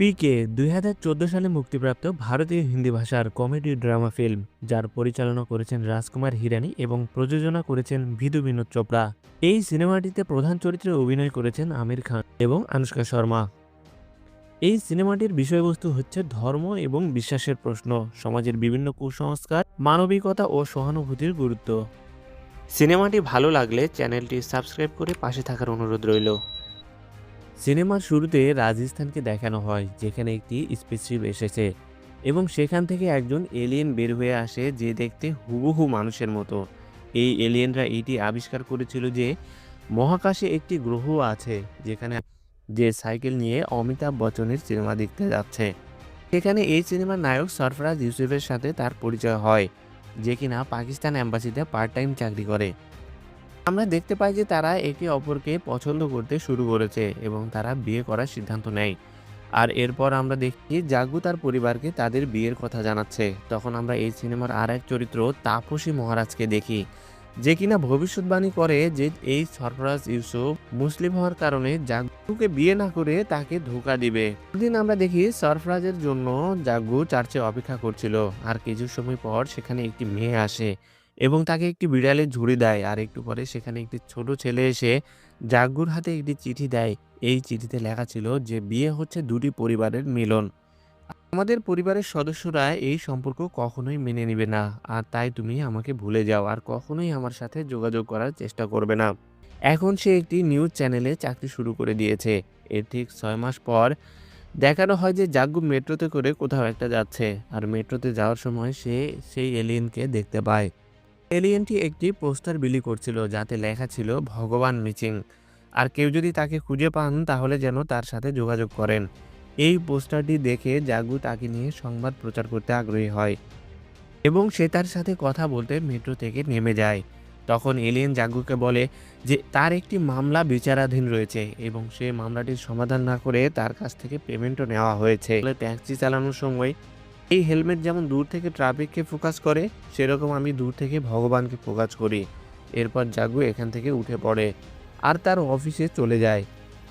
পিকে দুই হাজার চোদ্দ সালে মুক্তিপ্রাপ্ত ভারতীয় হিন্দি ভাষার কমেডি ড্রামা ফিল্ম, যার পরিচালনা করেছেন রাজকুমার হিরানি এবং প্রযোজনা করেছেন ভিদু বিনোদ চোপড়া। এই সিনেমাটিতে প্রধান চরিত্রে অভিনয় করেছেন আমির খান এবং আনুষ্কা শর্মা। এই সিনেমাটির বিষয়বস্তু হচ্ছে ধর্ম এবং বিশ্বাসের প্রশ্ন, সমাজের বিভিন্ন কুসংস্কার, মানবিকতা ও সহানুভূতির গুরুত্ব। সিনেমাটি ভালো লাগলে চ্যানেলটি সাবস্ক্রাইব করে পাশে থাকার অনুরোধ রইল। সিনেমার শুরুতে রাজস্থানকে দেখানো হয়, যেখানে একটি স্পেসশিপ এসেছে এবং সেখান থেকে একজন এলিয়েন বের হয়ে আসে যে দেখতে হুবহু মানুষের মতো। এই এলিয়েনরা এটি আবিষ্কার করেছিল যে মহাকাশে একটি গ্রহ আছে, যেখানে যে সাইকেল নিয়ে অমিতাভ বচ্চনের সিনেমা দেখতে যাচ্ছে। সেখানে এই সিনেমার নায়ক সরফরাজ ইউসুফের সাথে তার পরিচয় হয়, যে কিনা পাকিস্তান অ্যাম্বাসিতে পার্ট টাইম চাকরি করে। আমরা দেখতে পাই যে তারা একে অপরকে পছন্দ করতে শুরু করেছে এবং তারা বিয়ে করার সিদ্ধান্ত নেয়। আর এরপর আমরা দেখি জাগু তার পরিবারকে তাদের বিয়ের কথা জানাচ্ছে। তখন আমরা এই সিনেমার আর এক চরিত্র তাপসী মহারাজকে দেখি, যে কিনা ভবিষ্যৎবাণী করে যে এই সরফরাজ ইউসুফ মুসলিম হওয়ার কারণে জাগুকে বিয়ে না করে তাকে ধোকা দিবে। দিন আমরা দেখি সরফরাজের জন্য জাগু চার্চে অপেক্ষা করছিল, আর কিছু সময় পর সেখানে একটি মেয়ে আসে। এবং তাকে একটি বিড়ালের ঝুড়ি দেয় আর একটু পরে সেখানে একটি ছোট ছেলে এসে জাগ্গুর হাতে একটি চিঠি দেয়। এই চিঠিতে লেখা ছিল যে, বিয়ে হচ্ছে দুটি পরিবারের মিলন। আমাদের পরিবারের সদস্যরা এই সম্পর্ক কখনোই মেনে নেবে না। আর তাই তুমি আমাকে ভুলে যাও আর কখনোই আমার সাথে যোগাযোগ করার চেষ্টা করবে না। এখন সে একটি নিউজ চ্যানেলে চাকরি শুরু করে দিয়েছে। এর ঠিক ছয় মাস পর দেখানো হয় যে জাগ্গু মেট্রোতে করে কোথাও একটা যাচ্ছে। আর মেট্রোতে যাওয়ার সময় সে সেই এলিয়েনকে দেখতে পায়। এলিয়েনটি একটি পোস্টার বিলি করছিল যাতে লেখা ছিল, ভগবান মিচিং। আর কেউ যদি তাকে খুঁজে পান, তাহলে যেন তার সাথে যোগাযোগ করেন। এই পোস্টারটি দেখে জাগু তাকে নিয়ে সংবাদ প্রচার করতে আগ্রহী হয় এবং সে তার সাথে কথা বলতে মেট্রো থেকে নেমে যায়। তখন এলিয়েন জাগুকে বলে যে, তার একটি মামলা বিচারাধীন রয়েছে এবং সে মামলাটির সমাধান না করে তার কাছ থেকে পেমেন্টও নেওয়া হয়েছে। ট্যাক্সি চালানোর সময় এই হেলমেট যেমন দূর থেকে ট্রাফিককে ফোকাস করে, সেরকম আমি দূর থেকে ভগবানকে ফোকাস করি। এরপর জাগু এখান থেকে উঠে পড়ে আর তার অফিসে চলে যায়।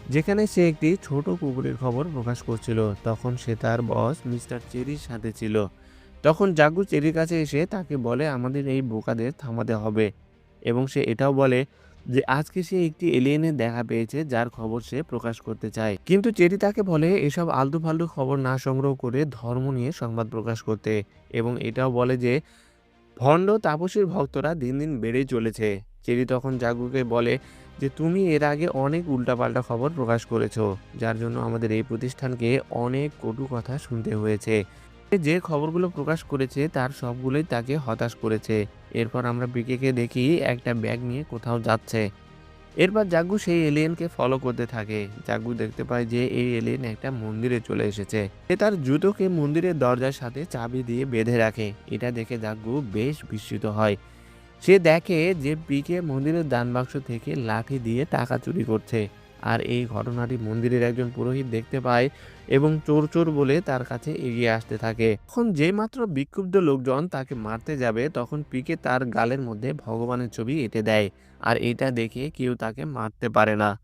যেখানে সে একটি ছোট কুকুরের খবর প্রকাশ করছিল। তখন সে তার বস মিস্টার চেরির সাথে ছিল। তখন জাগু চেরির কাছে এসে তাকে বলে, আমাদের এই বোকাদের থামাতে হবে। এবং সে এটাও বলে যে আজকে সে একটি এলিয়েনের দেখা পেয়েছে, যার খবর সে প্রকাশ করতে চায়। কিন্তু চেরি তাকে বলে, এসব আলতু ফালতু খবর না সংগ্রহ করে ধর্ম নিয়ে সংবাদ প্রকাশ করতে। এবং এটাও বলে যে, ভণ্ড তাপসীর ভক্তরা দিন দিন বেড়েই চলেছে। চেরি তখন জাগুকে বলে যে, তুমি এর আগে অনেক উল্টাপাল্টা খবর প্রকাশ করেছ, যার জন্য আমাদের এই প্রতিষ্ঠানকে অনেক কটু কথা শুনতে হয়েছে। যে খবরগুলো প্রকাশ করেছে, তার সবগুলোই তাকে হতাশ করেছে। এরপর আমরা বিকেকে দেখি একটা ব্যাগ নিয়ে কোথাও যাচ্ছে। এরপর জাগ্গু সেই এলিয়েনকে ফলো করতে থাকে। জাগ্গু দেখতে পায় যে এই এলিয়েন একটা মন্দিরে চলে এসেছে। সে তার জুতোকে মন্দিরের দরজার সাথে চাবি দিয়ে বেঁধে রাখে। এটা দেখে জাগ্গু বেশ বিস্মিত হয়। সে দেখে যে পিকে মন্দিরের দান বাক্স থেকে লাঠি দিয়ে টাকা চুরি করছে। আর এই ঘটনাটি মন্দিরের একজন পুরোহিত দেখতে পায় এবং চোর চোর বলে তার কাছে এগিয়ে আসতে থাকে। তখন যে মাত্র বিক্ষুব্ধ লোকজন তাকে মারতে যাবে, তখন পিকে তার গালের মধ্যে ভগবানের ছবি এঁটে দেয় আর এটা দেখে কেউ তাকে মারতে পারে না।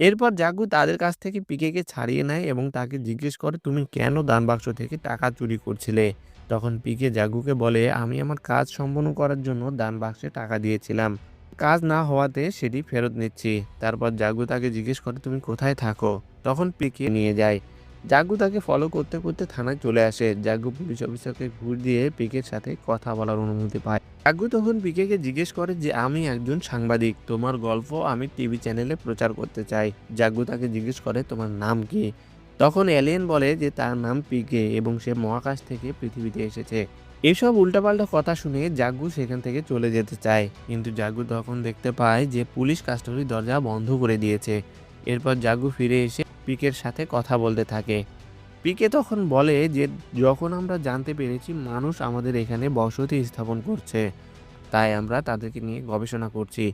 এরপর জাগু তাদের কাছ থেকে পিকেকে ছাড়িয়ে নেয় এবং তাকে জিজ্ঞেস করে, তুমি কেন দান বাক্স থেকে টাকা চুরি করছিলে? তখন পিকে জাগুকে বলে, আমি আমার কাজ সম্পন্ন করার জন্য দান বাক্সে টাকা দিয়েছিলাম। কাজ না হওয়াতে সেটি ফেরত নিচ্ছি। তারপর জাগু তাকে জিজ্ঞেস করে, তুমি কোথায় থাকো? তখন পিকে নিয়ে যায়। জাগু তাকে ফলো করতে করতে থানায় চলে আসে। জাগু পুলিশ অফিসারকে ঘুর দিয়ে পিকের সাথে কথা বলার অনুমতি পায়। জাগু তখন পিকেকে জিজ্ঞেস করে যে, আমি একজন সাংবাদিক। তোমার গল্প আমি টিভি চ্যানেলে প্রচার করতে চাই। জাগু তাকে জিজ্ঞেস করে, তোমার নাম কি? তখন এলিয়েন বলে যে, তার নাম পিকে এবং সে মহাকাশ থেকে পৃথিবীতে এসেছে। এসব উল্টাপাল্টা কথা শুনে জাগ্গু সেখান থেকে চলে যেতে চায়। কিন্তু জাগ্গু তখন দেখতে পায় যে পুলিশ কাস্টডির দরজা বন্ধ করে দিয়েছে। এরপর জাগ্গু ফিরে এসে পিকের সাথে কথা বলতে থাকে। পিকে তখন বলে যে, যখন আমরা জানতে পেরেছি মানুষ আমাদের এখানে বসতি স্থাপন করছে, তাই আমরা তাদেরকে নিয়ে গবেষণা করছি।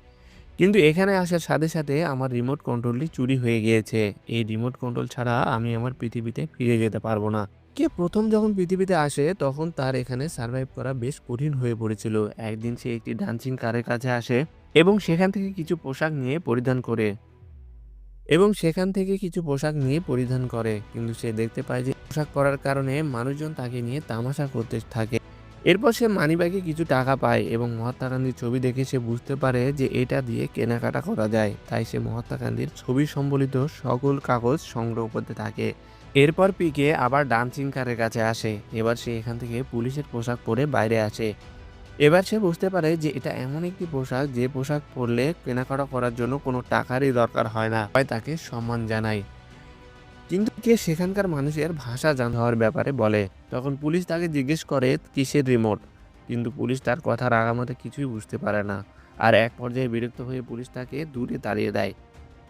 কিন্তু এখানে আসার সাথে সাথে আমার রিমোট কন্ট্রোলটি চুরি হয়ে গিয়েছে। এই রিমোট কন্ট্রোল ছাড়া আমি আমার পৃথিবীতে ফিরে যেতে পারব না। কে প্রথম যখন পৃথিবীতে আসে, তখন তার এখানে সার্ভাইভ করা বেশ কঠিন হয়ে পড়েছিল। একদিন সে একটি ডান্সিং কারের কাছে আসে এবং সেখান থেকে কিছু পোশাক নিয়ে পরিধান করে। এবং সেখান থেকে কিছু পোশাক নিয়ে পরিধান করে। কিন্তু সে দেখতে পায় যে পোশাক পরার কারণে মানুষজন তাকে নিয়ে তামাশা করতে থাকে। এরপর সে মানিব্যাগে কিছু টাকা পায় এবং মহাত্মা গান্ধীর ছবি দেখে সে বুঝতে পারে যে এটা দিয়ে কেনাকাটা করা যায়। তাই সে মহাত্মা গান্ধীর ছবি সম্বলিত সকল কাগজ সংগ্রহ করতে থাকে। এরপর পিকে আবার ডান্সিং কারের কাছে আসে। এবার সে এখান থেকে পুলিশের পোশাক পরে বাইরে আসে। এবার সে বুঝতে পারে যে এটা এমন একটি পোশাক যে পোশাক পরলে কেনাকাটা করার জন্য কোনো টাকারই দরকার হয় না। হয় তাকে সম্মান জানায়। কিন্তু কে সেখানকার মানুষের ভাষা জানা হওয়ার ব্যাপারে বলে। তখন পুলিশ তাকে জিজ্ঞেস করে, কিসের রিমোট? কিন্তু পুলিশ তার কথার আগামতে কিছুই বুঝতে পারে না। আর এক পর্যায়ে বিরক্ত হয়ে পুলিশ তাকে দূরে তাড়িয়ে দেয়।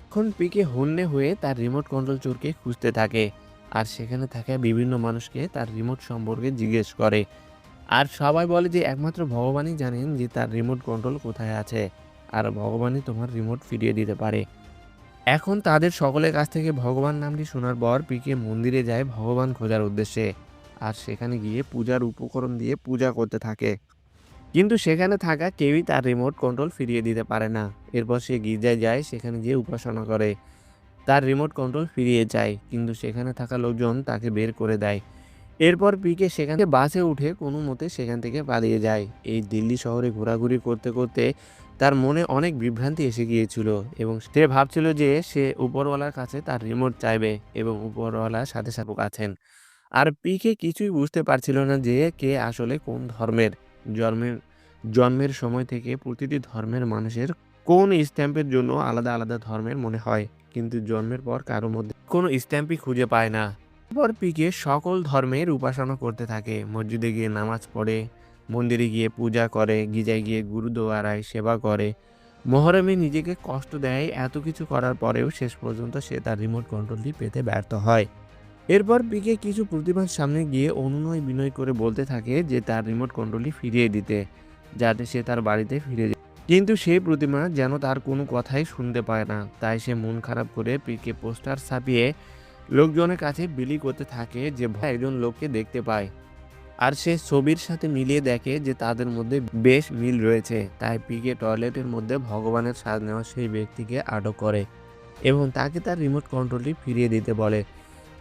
এখন পিকে হন্যে হয়ে তার রিমোট কন্ট্রোল চোরকে খুঁজতে থাকে। আর সেখানে থাকা বিভিন্ন মানুষকে তার রিমোট সম্পর্কে জিজ্ঞেস করে। আর সবাই বলে যে একমাত্র ভগবানই জানেন যে তার রিমোট কন্ট্রোল কোথায় আছে। আর ভগবানই তোমার রিমোট ফিরিয়ে দিতে পারে। এখন তাদের সকলের কাছ থেকে ভগবান নামটি শোনার পর পিকে মন্দিরে যায় ভগবান খোঁজার উদ্দেশ্যে। আর সেখানে গিয়ে পূজার উপকরণ দিয়ে পূজা করতে থাকে। কিন্তু সেখানে থাকা কেউই তার রিমোট কন্ট্রোল ফিরিয়ে দিতে পারে না। এরপর সে গির্জায় যায়, সেখানে গিয়ে উপাসনা করে। তার রিমোট কন্ট্রোল ফিরিয়ে যায়, কিন্তু সেখানে থাকা লোকজন তাকে বের করে দেয়। এরপর পিকে সেখান থেকে বাসে উঠে কোনো মতে সেখান থেকে পালিয়ে যায়। এই দিল্লি শহরে ঘোরাঘুরি করতে করতে তার মনে অনেক বিভ্রান্তি এসে গিয়েছিল এবং সে ভাবছিল যে সে উপরওয়ালার কাছে তার রিমোট চাইবে এবং উপরওয়ালার সাথে সাথে আছেন। আর পিকে কিছুই বুঝতে পারছিল না যে কে আসলে কোন ধর্মের। জন্মের জন্মের সময় থেকে প্রতিটি ধর্মের মানুষের কোন স্ট্যাম্পের জন্য আলাদা আলাদা ধর্মের মনে হয়? কিন্তু জন্মের পর কারও মধ্যে কোনো স্ট্যাম্পই খুঁজে পায় না। এরপর পিকে সকল ধর্মের উপাসনা করতে থাকে। মসজিদে গিয়ে নামাজ পড়ে, মন্দিরে গিয়ে পূজা করে গিজায় গিয়ে গুরুদোয়ারায় সেবা করে। মহরমে নিজেকে কষ্ট দেয়, এত কিছু করার পরেও শেষ পর্যন্ত সে তার রিমোট কন্ট্রোলটি পেতে ব্যর্থ হয়। এরপর পিকে কিছু প্রতিমার সামনে গিয়ে অনুনয় বিনয় করে বলতে থাকে যে তার রিমোট কন্ট্রোলটি ফিরিয়ে দিতে, যাতে সে তার বাড়িতে ফিরে কিন্তু সেই প্রতিমা যেন তার কোনো কথাই শুনতে পায় না। তাই সে মন খারাপ করে পিকে পোস্টার ছাপিয়ে লোকজনের কাছে বিলি করতে থাকে যে একজন লোককে দেখতে পায়। আর সে ছবির সাথে মিলিয়ে দেখে যে তাদের মধ্যে বেশ মিল রয়েছে। তাই পিকে টয়লেটের মধ্যে ভগবানের সাজ নেওয়া সেই ব্যক্তিকে আটক করে এবং তাকে তার রিমোট কন্ট্রোলটি ফিরিয়ে দিতে বলে।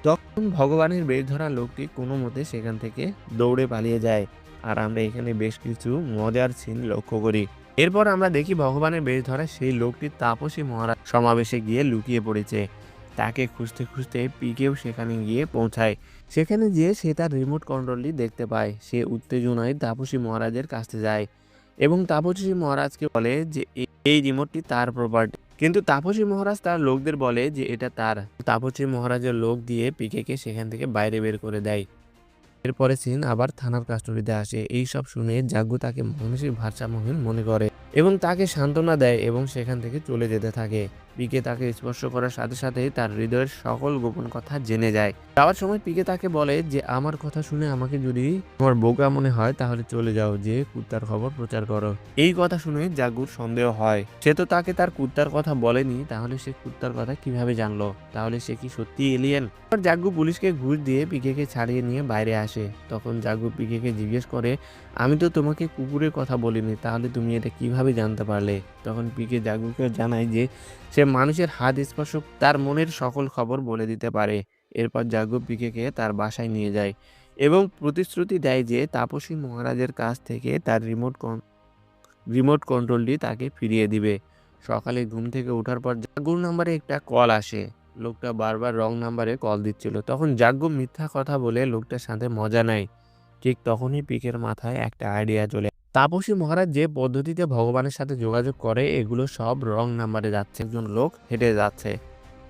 তখন ভগবানের বেশ ধরা লোকটি কোনো মতে সেখান থেকে দৌড়ে পালিয়ে যায়। আর আমরা এখানে বেশ কিছু মজার সিন লক্ষ্য করি। এরপর আমরা দেখি ভগবানের বেশ ধরা সেই লোকটি তাপসী মহারাজ সমাবেশে গিয়ে লুকিয়ে পড়েছে। তাকে খুঁজতে খুঁজতে পিকেও সেখানে গিয়ে পৌঁছায়। সেখানে গিয়ে সে তার রিমোট কন্ট্রোলটি দেখতে পায়। সে উত্তেজনায় তাপসী মহারাজের কাছে যায় এবং তাপসী মহারাজকে বলে যে এই রিমোটটি তার প্রপার্টি কিন্তু তাপসী মহারাজ তার লোকদের বলে যে, এটা তার। তাপসী মহারাজের লোক দিয়ে পিকেকে সেখান থেকে বাইরে বের করে দেয়। এরপরে সিন আবার থানার কাস্টডিতে আসে। এইসব শুনে জাগ্গু তাকে মানুষের ভারসাম্যহীন মনে করে। এবং তাকে সান্ত্বনা দেয় এবং সেখান থেকে চলে যেতে থাকে। পিকে তাকে স্পর্শ করার সাথে সাথে তার হৃদয়ের সকল গোপন কথা জেনে যায়। যাওয়ার সময় পিকে তাকে বলে যে, আমার কথা শুনে আমাকে যদি তোমার বোকা মনে হয়, তাহলে চলে যাও, যে কুত্তার খবর প্রচার করো। এই কথা শুনে জাগুর সন্দেহ হয়। সে তো তাকে তার কুত্তার কথা বলেনি, তাহলে সে কুত্তার কথা কীভাবে জানলো? তাহলে সে কি সত্যি এলিয়েন জাগ্গু পুলিশকে ঘুষ দিয়ে পিকেকে ছাড়িয়ে নিয়ে বাইরে আসে। তখন জাগ্গু পিকেকে জিজ্ঞেস করে, আমি তো তোমাকে কুকুরের কথা বলিনি, তাহলে তুমি এটা কীভাবে জানতে পারলে তখন পিকে জাগুকে জানায় যে সে মানুষের হাত স্পর্শ তার মনের সকল খবর বলে দিতে পারে। এরপর জাগু পিকেকে তার বাসায় নিয়ে যায় এবং প্রতিশ্রুতি দেয় যে তাপসী মহারাজের কাছ থেকে তার রিমোট কন- রিমোট কন্ট্রোলটি তাকে ফিরিয়ে দিবে। সকালে ঘুম থেকে ওঠার পর জাগুর নাম্বারে একটা কল আসে। লোকটা বারবার রং নাম্বারে কল দিচ্ছিল। তখন জাগ্গু মিথ্যা কথা বলে লোকটার সাথে মজা নেয়। ঠিক তখনই পিকের মাথায় একটা আইডিয়া চলে তাপসী মহারাজ যে পদ্ধতিতে ভগবানের সাথে যোগাযোগ করে, এগুলো সব রং নাম্বারে যাচ্ছে। একজন লোক হেঁটে যাচ্ছে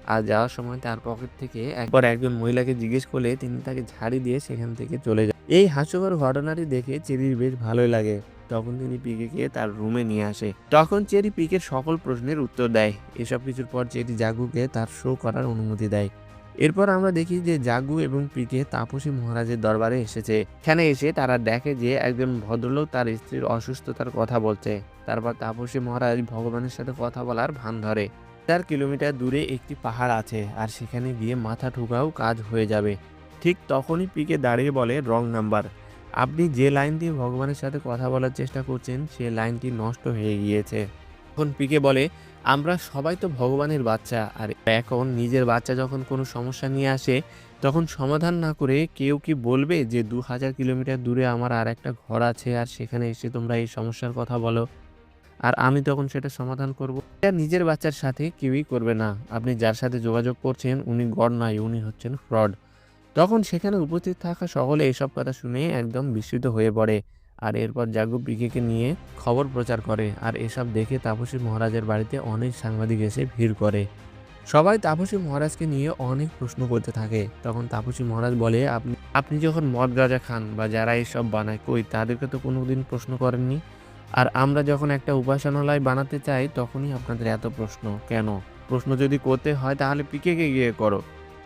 আর যাওয়ার সময় তার পকেট থেকে একবার একজন মহিলাকে জিজ্ঞেস করলে তিনি তাকে ঝাড়ি দিয়ে সেখান থেকে চলে যান এই হাস্যকর ঘটনাটি দেখে চেরির বেশ ভালোই লাগে। তখন তিনি পিকেকে তার রুমে নিয়ে আসে। তখন চেরি পিকের সকল প্রশ্নের উত্তর দেয়। এসব কিছুর পর চেরি জাগুকে তার শো করার অনুমতি দেয়। এরপর আমরা দেখি যে জাগু এবং পিকে তাপসী মহারাজের দরবারে এসেছে। এখানে এসে তারা দেখে যে একজন ভদ্রলোক তার স্ত্রীর অসুস্থতার কথা বলছে। তারপর তাপসী মহারাজ ভগবানের সাথে কথা বলার ভান ধরে। চার কিলোমিটার দূরে একটি পাহাড় আছে আর সেখানে গিয়ে মাথা ঠুকাও কাজ হয়ে যাবে। ঠিক তখনই পিকে দাঁড়িয়ে বলে রং নাম্বার। আপনি যে লাইন দিয়ে ভগবানের সাথে কথা বলার চেষ্টা করছেন, সে লাইনটি নষ্ট হয়ে গিয়েছে। তখন পিকে বলে আমরা সবাই তো ভগবানের বাচ্চা আর এখন নিজের বাচ্চা যখন কোনো সমস্যা নিয়ে আসে, তখন সমাধান না করে কেউ কি বলবে যে দু হাজার কিলোমিটার দূরে আমার আর একটা ঘর আছে আর সেখানে এসে তোমরা এই সমস্যার কথা বলো? আর আমি তখন সেটা সমাধান করব। এটা নিজের বাচ্চার সাথে কেউই করবে না। আপনি যার সাথে যোগাযোগ করছেন, উনি গড নয় উনি হচ্ছেন ফ্রড। তখন সেখানে উপস্থিত থাকা সকলে এসব কথা শুনে একদম বিস্মিত হয়ে পড়ে। আর এরপর জাগু পিকেকে নিয়ে খবর প্রচার করে আর এসব দেখে তাপসী মহারাজের বাড়িতে অনেক সাংবাদিক এসে ভিড় করে। সবাই তাপসী মহারাজকে নিয়ে অনেক প্রশ্ন করতে থাকে। তখন তাপসী মহারাজ বলে, আপনি আপনি যখন মদ গাঁজা খান বা যারা এসব বানায়, কই তাদেরকে তো কোনোদিন প্রশ্ন করেননি? আর আমরা যখন একটা উপাসনালয় বানাতে চাই, তখনই আপনাদের এত প্রশ্ন। কেন? প্রশ্ন যদি করতে হয়, তাহলে পিকেকে গিয়ে করো।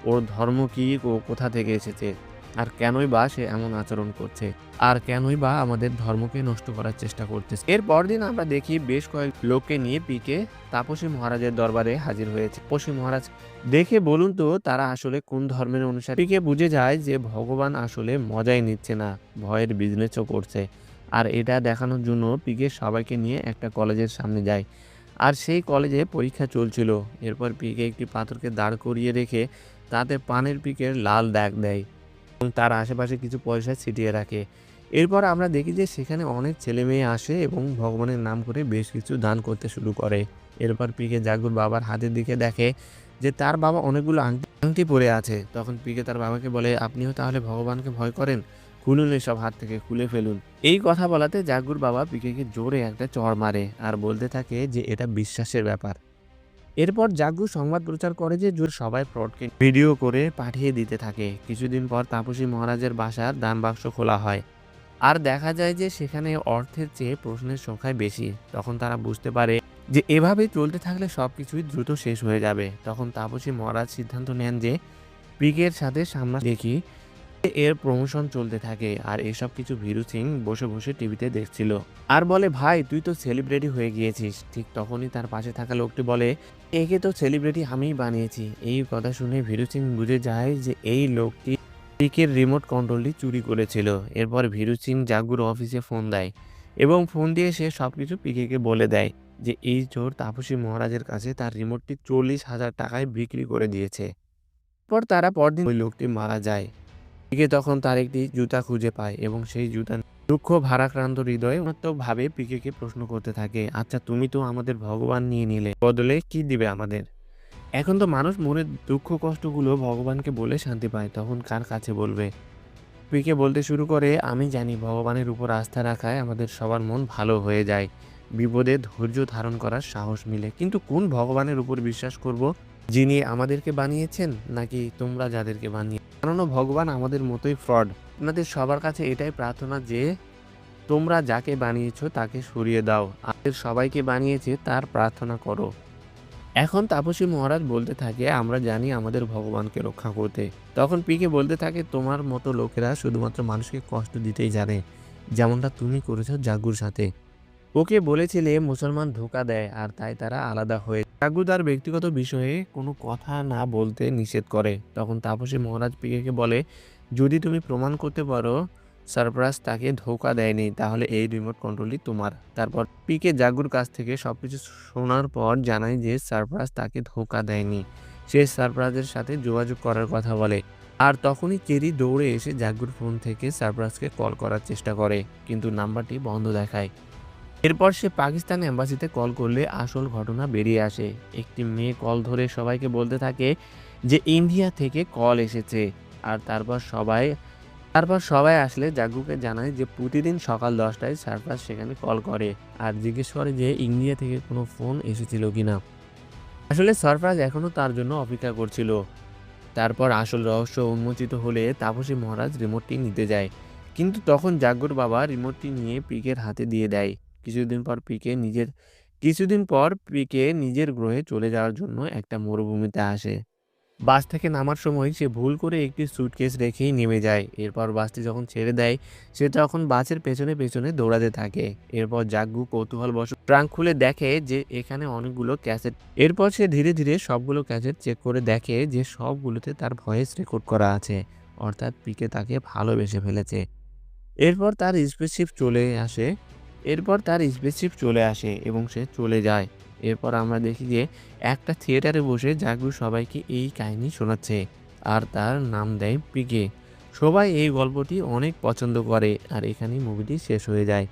ওর ধর্ম কী? ও কোথা থেকে এসেছে? আর কেনই বা সে এমন আচরণ করছে? আর কেনই বা আমাদের ধর্মকে নষ্ট করার চেষ্টা করতেছে এর পরদিন আমরা দেখি বেশ কয়েক লোককে নিয়ে পিকে তাপসী মহারাজের দরবারে হাজির হয়েছে। তাপসী মহারাজ, দেখে বলুন তো তারা আসলে কোন ধর্মের অনুসারে? পিকে বুঝে যায় যে ভগবান আসলে মজাই নিচ্ছে না, ভয়ের বিজনেসও করছে। আর এটা দেখানোর জন্য পিকে সবাইকে নিয়ে একটা কলেজের সামনে যায়। আর সেই কলেজে পরীক্ষা চলছিল। এরপর পিকে একটি পাথরকে দাঁড় করিয়ে রেখে তাতে পানের পিকের লাল দাগ দেয়। তার আশেপাশে কিছু পয়সা ছিটিয়ে রাখে। এরপর আমরা দেখি যে সেখানে অনেক ছেলে মেয়ে আসে এবং ভগবানের নাম করে বেশ কিছু দান করতে শুরু করে। এরপর পিকে জাগুর বাবার হাতের দিকে দেখে যে তার বাবা অনেকগুলো আংটি আংটি পরে আছে। তখন পিকে তার বাবাকে বলে, আপনিও তাহলে ভগবানকে ভয় করেন? খুলুন এসব হাত থেকে, খুলে ফেলুন। এই কথা বলাতে জাগুর বাবা পিকেকে জোরে একটা চড় মারে আর বলতে থাকে যে এটা বিশ্বাসের ব্যাপার। এরপর জাগ্গু সংবাদ প্রচার করে যে জোর সবাই ফ্রডকে ভিডিও করে পাঠিয়ে দিতে থাকে। কিছুদিন পর তাপসী মহারাজের বাসার দান বাক্স খোলা হয়। আর দেখা যায় যে সেখানে অর্থের চেয়ে প্রশ্নের সংখ্যায় বেশি। তখন তারা বুঝতে পারে যে এভাবে চলতে থাকলে সব কিছুই দ্রুত শেষ হয়ে যাবে। তখন তাপসী মহারাজ সিদ্ধান্ত নেন যে পিকের সাথে সামনা দেখি এর প্রমোশন চলতে থাকে আর এসব কিছু ভিরু সিং বসে বসে টিভিতে দেখছিল। আর বলে, ভাই, তুই তো সেলিব্রিটি হয়ে গিয়েছিস। ঠিক তখনই তার পাশে থাকা লোকটি বলে একে তো সেলিব্রিটি আমিই বানিয়েছি। এই কথা শুনে ভিরু সিং বুঝে যায় যে এই লোকটি পিকের রিমোট কন্ট্রোলটি চুরি করেছিল। এরপর ভিরু সিং জাগুর অফিসে ফোন দেয় এবং ফোন দিয়ে সে সব কিছু পিকেকে বলে দেয় যে এই চোর তাপসী মহারাজের কাছে তার রিমোটটি চল্লিশ হাজার টাকায় বিক্রি করে দিয়েছে। পর তারা পরদিন ওই লোকটি মারা যায়। পিকে তখন তার একটি জুতা খুঁজে পায় এবং সেই জুতা দুঃখ ভারাক্রান্ত হৃদয়ে ভাবে পিকেকে প্রশ্ন করতে থাকে আচ্ছা তুমি তো আমাদের ভগবান নিয়ে নিলে, বদলে কি দিবে আমাদের? এখন তো মানুষ মনের দুঃখ কষ্টগুলো ভগবানকে বলে শান্তি পায়, তখন কার কাছে বলবে? পিকে বলতে শুরু করে, আমি জানি ভগবানের উপর আস্থা রাখায় আমাদের সবার মন ভালো হয়ে যায়। বিপদে ধৈর্য ধারণ করার সাহস মিলে। কিন্তু কোন ভগবানের উপর বিশ্বাস করব? যিনি আমাদেরকে বানিয়েছেন, নাকি তোমরা যাদেরকে বানিয়ে কেননা ভগবান আমাদের মতোই ফ্রড। আপনাদের সবার কাছে এটাই প্রার্থনা যে, তোমরা যাকে বানিয়েছো তাকে সরিয়ে দাও। আমাদের সবাইকে বানিয়েছে তার প্রার্থনা করো। এখন তাপসী মহারাজ বলতে থাকে, আমরা জানি আমাদের ভগবানকে রক্ষা করতে। তখন পিকে বলতে থাকে, তোমার মতো লোকেরা শুধুমাত্র মানুষকে কষ্ট দিতেই জানে, যেমনটা তুমি করেছ জাগুর সাথে। ওকে বলেছিলে, মুসলমান ধোকা দেয়, আর তাই তারা আলাদা হয়ে জাগু তার ব্যক্তিগত বিষয়ে কোনো কথা না বলতে নিষেধ করে। তখন তাপসী মহারাজ পিকেকে বলে, যদি তুমি প্রমাণ করতে পারো সারপ্রাস তাকে ধোকা দেয়নি, তাহলে এই রিমোট কন্ট্রোলই তোমার। তারপর পিকে জাগুর কাছ থেকে সব কিছু শোনার পর জানায় যে সারপ্রাস তাকে ধোকা দেয়নি। সে সারপ্রাজের সাথে যোগাযোগ করার কথা বলে। আর তখনই চেরি দৌড়ে এসে জাগুর ফোন থেকে সারপ্রাসকে কল করার চেষ্টা করে, কিন্তু নাম্বারটি বন্ধ দেখায়। এরপর সে পাকিস্তান এম্বাসিতে কল করলে আসল ঘটনা বেরিয়ে আসে। একটি মেয়ে কল ধরে সবাইকে বলতে থাকে যে, ইন্ডিয়া থেকে কল এসেছে। আর তারপর সবাই তারপর সবাই আসলে জাগুকে জানায় যে, প্রতিদিন সকাল দশটায় সারপ্রাস সেখানে কল করে। আর জিজ্ঞেস করে যে, ইন্ডিয়া থেকে কোনো ফোন এসেছিল কি না? আসলে সারপ্রাইজ এখনও তার জন্য অপেক্ষা করছিল। তারপর আসল রহস্য উন্মোচিত হলে তাপসী মহারাজ রিমোটটি নিতে যায়। কিন্তু তখন জাগ্গুর বাবা রিমোটটি নিয়ে পিকের হাতে দিয়ে দেয়। কিছুদিন পর পিকে নিজের, কিছুদিন পর পিকে নিজের গ্রহে চলে যাওয়ার জন্য একটা মরুভূমিতে আসে। বাস থেকে নামার সময় সে ভুল করে একটি সুটকেস রেখেই নেমে যায়। এরপর বাসটি যখন ছেড়ে দেয়, সে তখন বাসের পেছনে পেছনে দৌড়াতে থাকে। এরপর জাগ্গু কৌতূহল বস ট্রাঙ্ক খুলে দেখে যে এখানে অনেকগুলো ক্যাসেট। এরপর সে ধীরে ধীরে সবগুলো ক্যাসেট চেক করে দেখে যে সবগুলোতে তার ভয়েস রেকর্ড করা আছে, অর্থাৎ পিকে তাকে ভালোবেসে ফেলেছে। এরপর তার স্পেসশিপ চলে আসে। এরপর তার স্পেসশিপ চলে আসে এবং সে চলে যায়। এরপর আমরা দেখি যে একটা থিয়েটারে বসে জাগরু সবাইকে এই কাহিনী শোনাচ্ছে আর তার নাম দেয় পিকে সবাই এই গল্পটি অনেক পছন্দ করে আর এখানেই মুভিটি শেষ হয়ে যায়।